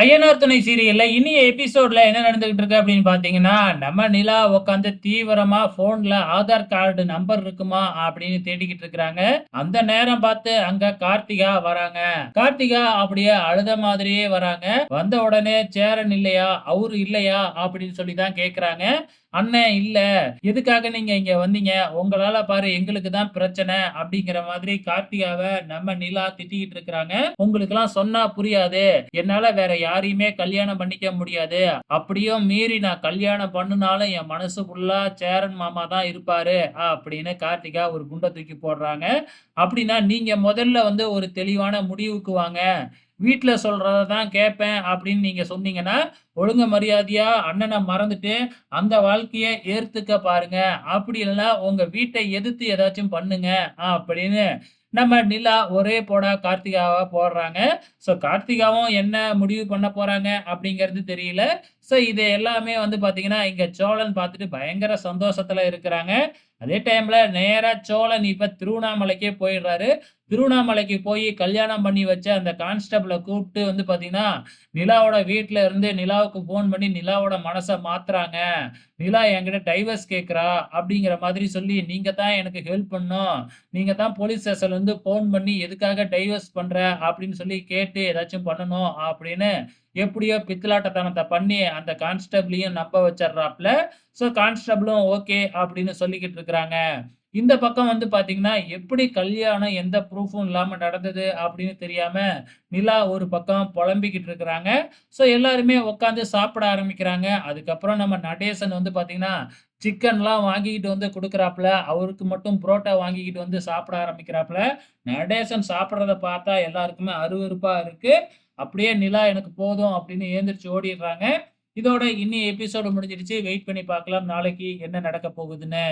ஐயனார் துணை சீரியல்ல இனிய எபிசோட்ல என்ன நடந்துகிட்டு இருக்கு அப்படின்னு பாத்தீங்கன்னா நம்ம நிலா உட்காந்து தீவிரமா போன்ல ஆதார் கார்டு நம்பர் இருக்குமா அப்படின்னு தேடிக்கிட்டு இருக்கிறாங்க. அந்த நேரம் பார்த்து அங்க கார்த்திகா வராங்க. கார்த்திகா அப்படியே அழுத மாதிரியே வராங்க. வந்த உடனே சேரன் இல்லையா? அவரு இல்லையா? அப்படின்னு சொல்லி தான் கேக்குறாங்க. அண்ணன் இல்ல. எதுக்காக நீங்க இங்க வந்தீங்க? உங்களால பாரு எங்களுக்கு தான் பிரச்சனை அப்படிங்கிற மாதிரி கார்த்திகாவை நம்ம நிலா திட்டிக்கிட்டு இருக்கிறாங்க. உங்களுக்கு எல்லாம் சொன்னா புரியாது. என்னால வேற யாரையுமே கல்யாணம் பண்ணிக்க முடியாது. அப்படியும் மீறி நான் கல்யாணம் பண்ணுனாலும் என் மனசு ஃபுல்லா சேரன் மாமா தான் இருப்பாரு அப்படின்னு கார்த்திகா ஒரு குண்டை தூக்கி போடுறாங்க. அப்படின்னா நீங்க முதல்ல வந்து ஒரு தெளிவான முடிவுக்கு வாங்க. வீட்டில் சொல்கிறத தான் கேட்பேன் அப்படின்னு நீங்கள் சொன்னீங்கன்னா ஒழுங்கு மரியாதையாக அண்ணனை மறந்துட்டு அந்த வாழ்க்கையை ஏற்றுக்க பாருங்க. அப்படி இல்லைன்னா உங்கள் வீட்டை எதிர்த்து ஏதாச்சும் பண்ணுங்க. அப்படின்னு நம்ம நிலா ஒரே போடா கார்த்திகாவாக போடுறாங்க. ஸோ கார்த்திகாவும் என்ன முடிவு பண்ண போறாங்க அப்படிங்கிறது தெரியல. ஸோ இது எல்லாமே வந்து பார்த்தீங்கன்னா இங்கே சோழன் பார்த்துட்டு பயங்கர சந்தோஷத்தில் இருக்கிறாங்க. அதே டைமில் நேராக சோழன் இப்போ திருவண்ணாமலைக்கே போயிடுறாரு. திருவண்ணாமலைக்கு போய் கல்யாணம் பண்ணி வச்ச அந்த கான்ஸ்டபிளை கூப்பிட்டு வந்து பார்த்தீங்கன்னா நிலாவோட வீட்டில் இருந்து நிலாவுக்கு ஃபோன் பண்ணி நிலாவோட மனசை மாத்துறாங்க. நிலா என்கிட்ட டைவர்ஸ் கேட்குறா அப்படிங்கிற மாதிரி சொல்லி நீங்கள் தான் எனக்கு ஹெல்ப் பண்ணும் நீங்கள் தான் போலீஸ் ஸ்டேஷன்ல இருந்து ஃபோன் பண்ணி எதுக்காக டைவர்ஸ் பண்ணுற அப்படின்னு சொல்லி கேட்டு ஏதாச்சும் பண்ணணும் அப்படின்னு எப்படியோ பித்தலாட்டத்தனத்தை பண்ணி அந்த கான்ஸ்டபிளையும் நம்ப வச்சிடுறாப்ல. ஸோ கான்ஸ்டபிளும் ஓகே அப்படின்னு சொல்லிக்கிட்டு இருக்கிறாங்க. இந்த பக்கம் வந்து பாத்தீங்கன்னா எப்படி கல்யாணம் எந்த ப்ரூஃபும் இல்லாம நடந்தது அப்படின்னு தெரியாம நிலா ஒரு பக்கம் புலம்பிக்கிட்டு இருக்கிறாங்க. ஸோ எல்லாருமே உட்காந்து சாப்பிட ஆரம்பிக்கிறாங்க. அதுக்கப்புறம் நம்ம நடேசன் வந்து பாத்தீங்கன்னா சிக்கன்லாம் வாங்கிக்கிட்டு வந்து கொடுக்குறாப்புல அவருக்கு மட்டும் புரோட்டா வாங்கிக்கிட்டு வந்து சாப்பிட ஆரம்பிக்கிறாப்புல நடேசன் சாப்பிட்றத பார்த்தா எல்லாருக்குமே அருவறுப்பாக இருக்குது அப்படியே நிலா எனக்கு போதும் அப்படின்னு ஏந்திரிச்சு ஓடிடுறாங்க. இதோட இன்னி எபிசோடு முடிஞ்சிடுச்சு. வெயிட் பண்ணி பார்க்கலாம். நாளைக்கு என்ன நடக்க போகுதுன்னு.